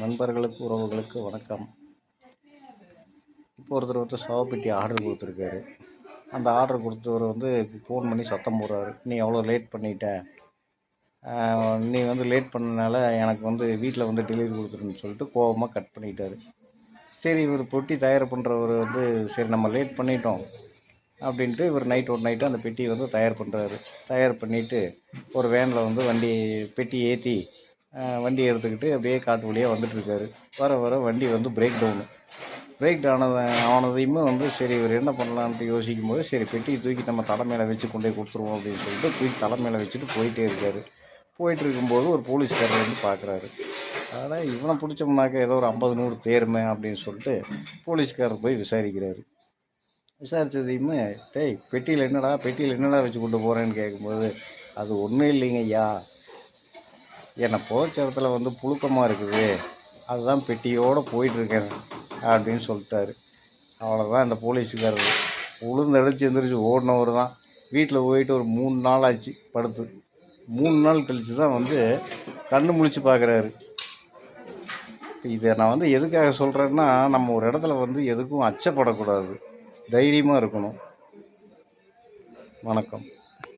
நண்பர்களுக்கு உறவுகளுக்கு வணக்கம். இப்போ ஒருத்தர் வந்து சவப்பெட்டி ஆர்டர் கொடுத்துருக்காரு. அந்த ஆர்டர் கொடுத்தவர் வந்து ஃபோன் பண்ணி சத்தம் போடுறாரு. நீ எவ்வளோ லேட் பண்ணிட்ட? நீ வந்து லேட் பண்ணனால எனக்கு வந்து வீட்டில் வந்து டெலிவரி கொடுத்துருன்னு சொல்லிட்டு கோவமாக கட் பண்ணிட்டாரு. சரி இவர் பொட்டி தயார் பண்ணுறவர் வந்து சரி நம்ம லேட் பண்ணிட்டோம் அப்படின்ட்டு இவர் நைட் ஒரு நைட்டு அந்த பெட்டியை வந்து தயார் பண்ணுறாரு தயார் பண்ணிவிட்டு ஒரு வேனில் வந்து வண்டி பெட்டி ஏற்றி வண்டி எடுத்துக்கிட்டு அப்படியே காட்டு வழியாக வந்துட்டுருக்காரு வர வர வண்டி வந்து பிரேக் டவுனு பிரேக் டவுனது ஆனதையுமே வந்து சரி இவர் என்ன பண்ணலான்ட்டு யோசிக்கும் போது சரி பெட்டியை தூக்கி நம்ம தலை மேலே வச்சு கொண்டு போய் கொடுத்துருவோம் அப்படின்னு சொல்லிட்டு தூக்கி தலை மேலே வச்சுட்டு போயிட்டே இருக்காரு. போயிட்டு இருக்கும்போது ஒரு போலீஸ்காரர் வந்து பார்க்குறாரு அதனால் இவனை பிடிச்சோம்னாக்க ஏதோ ஒரு ஐம்பது நூறு பேருமே அப்படின்னு சொல்லிட்டு போலீஸ்காரர் போய் விசாரிக்கிறாரு. விசாரித்ததையுமே டேய் பெட்டியில் என்னடா பெட்டியில் என்னடா வச்சு கொண்டு போகிறேன்னு கேட்கும்போது அது ஒன்றும் இல்லைங்க ஐயா என்னை போச்ச இடத்துல வந்து புழுக்கமாக இருக்குது. அதுதான் பெட்டியோடு போயிட்டுருக்கேன் அப்படின்னு சொல்லிட்டாரு. அவ்வளோதான் இந்த போலீஸுக்காரர் உளுந்தடிச்சு எந்திரிச்சு ஓடினவர் தான். வீட்டில் போயிட்டு ஒரு மூணு நாள் ஆச்சு படுத்து. மூணு நாள் கழித்து தான் வந்து கண்ணு முழிச்சு பார்க்குறாரு இதை நான் வந்து எதுக்காக சொல்கிறேன்னா நம்ம ஒரு இடத்துல வந்து எதுக்கும் அச்சப்படக்கூடாது. தைரியமாக இருக்கணும். வணக்கம்.